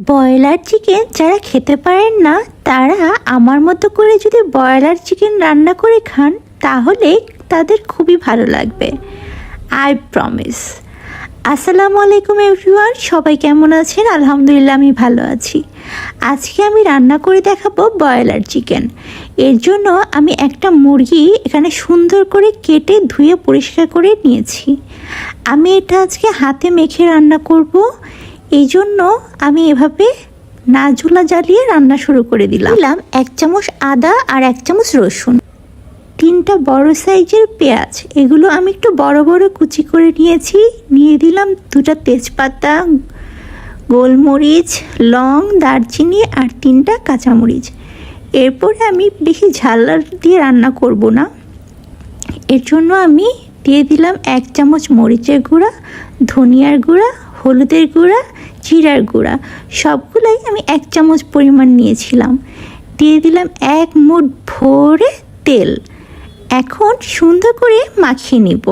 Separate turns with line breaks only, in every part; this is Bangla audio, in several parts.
ব্রয়লার চিকেন যারা খেতে পারেন না, তারা আমার মতো করে যদি ব্রয়লার চিকেন রান্না করে খান, তাহলে তাদের খুবই ভালো লাগবে। আই প্রমিস আসসালামু আলাইকুম এভরিওয়ান সবাই কেমন আছেন? আলহামদুলিল্লাহ, আমি ভালো আছি। আজকে আমি রান্না করে দেখাবো ব্রয়লার চিকেন এর জন্য আমি একটা মুরগি এখানে সুন্দর করে কেটে ধুয়ে পরিষ্কার করে নিয়েছি। আমি এটা আজকে হাতে মেখে রান্না করব। এই জন্য আমি এভাবে না নাজুলা জ্বালিয়ে রান্না শুরু করে দিলাম। দিলাম এক চামচ আদা আর এক চামচ রসুন। তিনটা বড় সাইজের পেঁয়াজ। এগুলো আমি একটু বড় বড় কুচি করে নিয়েছি। নিয়ে দিলাম দুটো তেজপাতা, গোলমরিচ, লং, দারচিনি আর তিনটা কাঁচামরিচ। এরপরে আমি বেশি ঝাল দিয়ে রান্না করব না। এর জন্য আমি দিয়ে দিলাম এক চামচ মরিচের গুঁড়া, ধনিয়ার গুঁড়া, হলুদের গুঁড়া জিরার গুঁড়া, সবগুলোই আমি এক চামচ পরিমাণ নিয়েছিলাম। দিয়ে দিলাম এক মুঠ ভরে তেল। এখন সুন্দর করে মাখিয়ে নিব।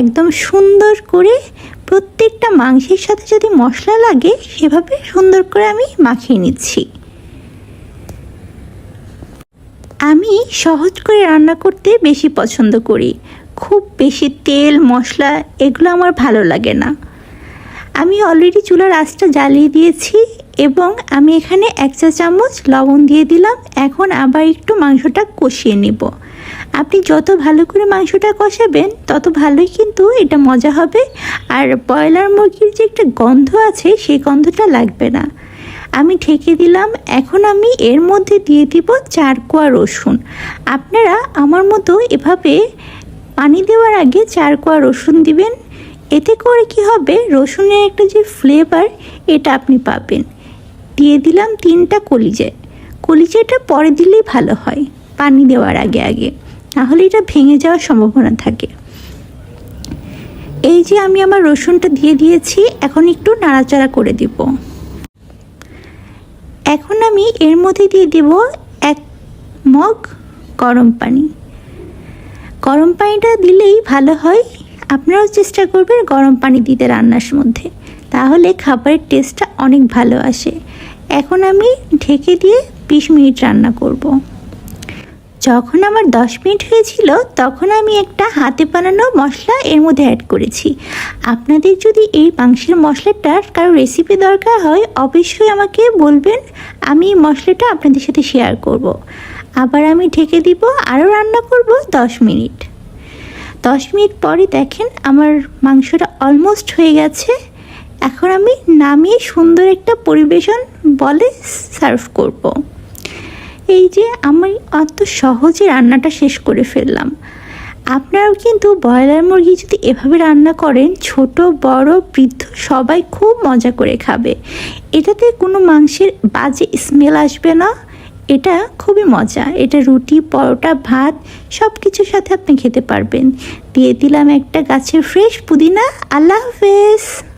একদম সুন্দর করে প্রত্যেকটা মাংসের সাথে যদি মশলা লাগে, সেভাবে সুন্দর করে আমি মাখিয়ে নিচ্ছি। আমি সহজ করে রান্না করতে বেশি পছন্দ করি। খুব বেশি তেল, মশলা, এগুলো আমার ভালো লাগে না। আমি অলরেডি চুলার আঁচটা জ্বালিয়ে দিয়েছি এবং আমি এখানে এক চা চামচ লবণ দিয়ে দিলাম। এখন আবার একটু মাংসটা কষিয়ে নেব। আপনি যত ভালো করে মাংসটা কষাবেন, তত ভালোই কিন্তু এটা মজা হবে। আর ব্রয়লার মুরগির যে একটা গন্ধ আছে, সেই গন্ধটা লাগবে না। আমি ঢেকে দিলাম। এখন আমি এর মধ্যে দিয়ে দিব চার কোয়া রসুন। আপনারা আমার মতো এভাবে পানি দেওয়ার আগে চার কোয়া রসুন দিবেন। এতে করে কি হবে? রসুনের একটা যে ফ্লেভার এটা আপনি পাবেন। দিয়ে দিলাম তিনটা কলিজে। কলিজাটা পরে দিলেই ভালো হয়, পানি দেওয়ার আগে আগে। তাহলে এটা ভেঙে যাওয়ার সম্ভাবনা থাকে। এই যে আমি আমার রসুনটা দিয়ে দিয়েছি, এখন একটু নাড়াচাড়া করে দিব। এখন আমি এর মধ্যে দিয়ে দেব এক মগ গরম পানি। গরম পানিটা দিলেই ভালো হয় আপনারাও চেষ্টা করবেন গরম পানি দিতে রান্নার মধ্যে তাহলে খাবারের টেস্টটা অনেক ভালো আসে এখন আমি ঢেকে দিয়ে বিশ মিনিট রান্না করব। যখন আমার দশ মিনিট হয়েছিল, তখন আমি একটা হাতে বানানো মশলা এর মধ্যে অ্যাড করেছি আপনাদের যদি এই মাংসের মশলাটার কারও রেসিপি দরকার হয়, অবশ্যই আমাকে বলবেন, আমি এই মশলাটা আপনাদের সাথে শেয়ার করব। আবার আমি ঢেকে দিব, আরও রান্না করব দশ মিনিট দশ মিনিট পরে দেখেন আমার মাংসটা অলমোস্ট হয়ে গেছে। এখন আমি নামিয়ে সুন্দর একটা পরিবেশন বলে সার্ভ করব। এই যে আমি অত সহজে রান্নাটা শেষ করে ফেললাম। আপনারাও কিন্তু ব্রয়লার মুরগি যদি এভাবে রান্না করেন, ছোট, বড়, বৃদ্ধ সবাই খুব মজা করে খাবে। এটাতে কোনো মাংসের বাজে স্মেল আসবে না। এটা খুবই মজা। এটা রুটি, পরোটা, ভাত সব কিছুর সাথে আপনি খেতে পারবেন। দিয়ে দিলাম একটা গাছের ফ্রেশ পুদিনা। আল্লাহ হাফেজ।